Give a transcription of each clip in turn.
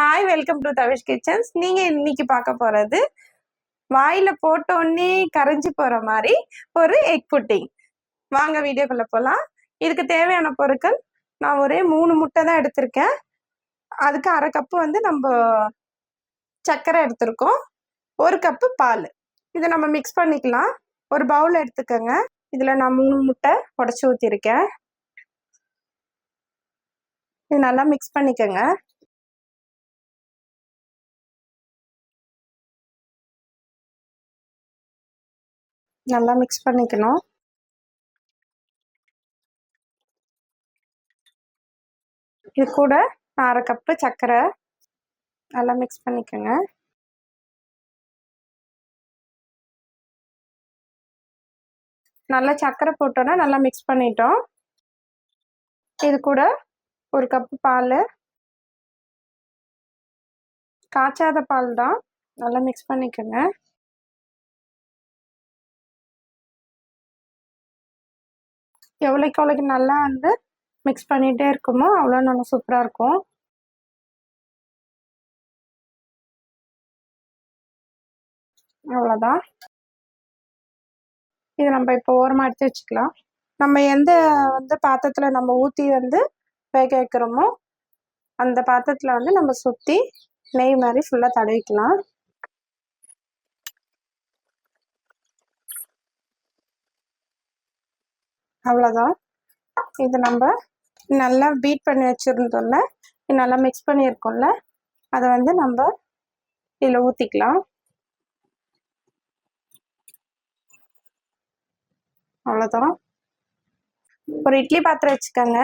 Hi welcome to Tavish kitchens நீங்கள் இன்னைக்கு பார்க்க போகிறது வாயில் போட்டோன்னே கரைஞ்சி போகிற மாதிரி ஒரு எக் புட்டிங் வாங்க வீடியோக்குள்ளே போகலாம் இதுக்கு தேவையான பொருட்கள் நான் ஒரே மூணு முட்டை தான் எடுத்திருக்கேன். அதுக்கு அரை கப்பு வந்து நம்ம சர்க்கரை எடுத்திருக்கோம். ஒரு கப்பு பால். இதை நம்ம மிக்ஸ் பண்ணிக்கலாம். ஒரு பவுல் எடுத்துக்கோங்க. இதில் நான் மூணு முட்டை உடச்சி ஊற்றிருக்கேன் இது நல்லா மிக்ஸ் பண்ணிக்கோங்க. நல்லா மிக்ஸ் பண்ணிக்கணும். இது கூட அரை கப்பு சர்க்கரை நல்லா மிக்ஸ் பண்ணிக்கோங்க. நல்லா சர்க்கரை போட்டோன்னா நல்லா மிக்ஸ் பண்ணிட்டோம். இது கூட ஒரு கப்பு பால். காய்ச்சாத பால் தான். நல்லா மிக்ஸ் பண்ணிக்கோங்க. எவ்வளோக்கு எவ்வளோக்கு நல்லா வந்து மிக்ஸ் பண்ணிகிட்டே இருக்குமோ அவ்வளோ நல்லா சூப்பராக இருக்கும். அவ்வளோதான். இது நம்ம இப்போ ஓரமாக எடுத்து வச்சுக்கலாம். நம்ம எந்த வந்து பாத்திரத்தில் நம்ம ஊற்றி வந்து வேக வைக்கிறோமோ அந்த பாத்திரத்தில் வந்து நம்ம சுற்றி நெய் மாதிரி ஃபுல்லாக தடவிக்கலாம். அவ்வளோதான் இது நம்ம நல்லா பீட் பண்ணி வச்சுருந்தோம்ல நல்லா மிக்ஸ் பண்ணியிருக்கோம்ல அதை வந்து நம்ம இதில் ஊற்றிக்கலாம் அவ்வளோதான் ஒரு இட்லி பாத்திரம் வச்சுக்கோங்க.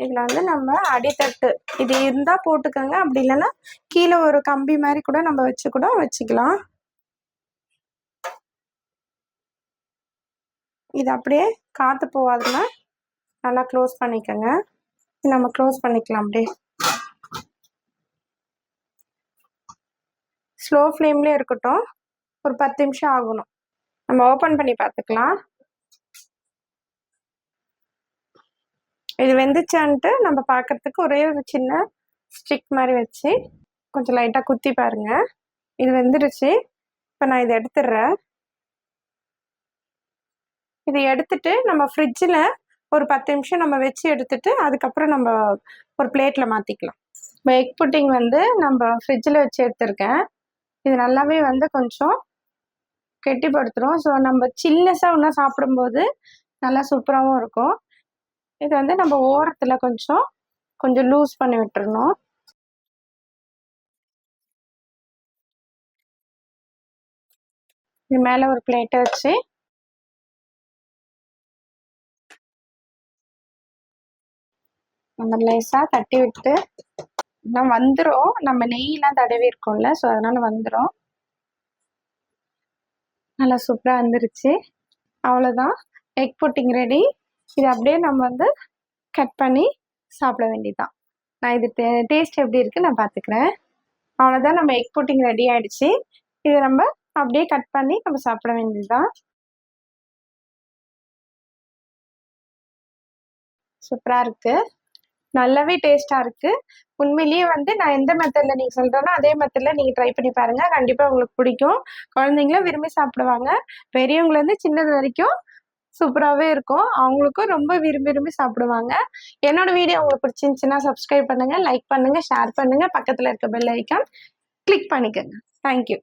இதில் வந்து நம்ம அடித்தட்டு. இது இருந்தால் போட்டுக்கோங்க. அப்படி இல்லைன்னா கீழே ஒரு கம்பி மாதிரி கூட நம்ம வச்சு கூட வச்சுக்கலாம். இது அப்படியே காற்று போகாதுன்னா நல்லா க்ளோஸ் பண்ணிக்கோங்க. நம்ம க்ளோஸ் பண்ணிக்கலாம் அப்படியே. ஸ்லோ ஃப்ளேம்லேயே இருக்கட்டும். ஒரு பத்து நிமிஷம் ஆகணும். நம்ம ஓப்பன் பண்ணி பார்த்துக்கலாம். இது வெந்துச்சான்ட்டு நம்ம பார்க்கறதுக்கு ஒரே ஒரு சின்ன ஸ்டிக் மாதிரி வச்சு கொஞ்சம் லைட்டாக குத்தி பாருங்க. இது வெந்துருச்சு. இப்போ நான் இதை எடுத்துடுறேன். இதை எடுத்துட்டு நம்ம ஃப்ரிட்ஜில் ஒரு பத்து நிமிஷம் நம்ம வச்சு எடுத்துட்டு அதுக்கப்புறம் நம்ம ஒரு பிளேட்டில் மாற்றிக்கலாம் இப்போ எக் புட்டிங் வந்து நம்ம ஃப்ரிட்ஜில் வச்சு எடுத்திருக்கேன். இது நல்லாவே வந்து கொஞ்சம் கெட்டிப்படுத்துகிறோம் ஸோ நம்ம சில்னஸாக ஒன்றா சாப்பிடும்போது நல்லா சூப்பராகவும் இருக்கும். இது வந்து நம்ம ஓரத்தில் கொஞ்சம் கொஞ்சம் லூஸ் பண்ணி விட்டுறணும். இது மேலே ஒரு பிளேட்டை வச்சு நம்ம லேசாக தட்டி விட்டு நம்ம வந்துடும் நம்ம நெய்யெலாம் தடவி இருக்கோம்ல ஸோ அதனால் வந்துடும் நல்லா சூப்பராக வந்துருச்சு. அவ்வளோதான் எக் புட்டிங் ரெடி இது அப்படியே நம்ம வந்து கட் பண்ணி சாப்பிட வேண்டியதுதான். நான் இது டே டேஸ்ட் எப்படி இருக்குது நான் பார்த்துக்கிறேன். அவ்வளோதான் நம்ம எக் புட்டிங் ரெடி ஆகிடுச்சு இதை நம்ம அப்படியே கட் பண்ணி நம்ம சாப்பிட வேண்டியதுதான். சூப்பராக இருக்குது நல்லாவே டேஸ்ட்டாக இருக்குது உண்மையிலேயே வந்து நான் எந்த மெத்தடில் நீங்கள் சொல்கிறேனோ அதே மெத்தடில் நீங்கள் ட்ரை பண்ணி பாருங்கள் கண்டிப்பாக உங்களுக்கு பிடிக்கும். குழந்தைங்களும் விரும்பி சாப்பிடுவாங்க. பெரியவங்கலேருந்து சின்னது வரைக்கும் சூப்பராகவே இருக்கும். அவங்களுக்கும் ரொம்ப விரும்பி விரும்பி சாப்பிடுவாங்க. என்னோட வீடியோ உங்களுக்கு பிடிச்சிருந்துச்சுன்னா சப்ஸ்கிரைப் பண்ணுங்கள் லைக் பண்ணுங்கள் ஷேர் பண்ணுங்கள் பக்கத்தில் இருக்க பெல் ஐக்கான் கிளிக் பண்ணிக்கோங்க. Thank you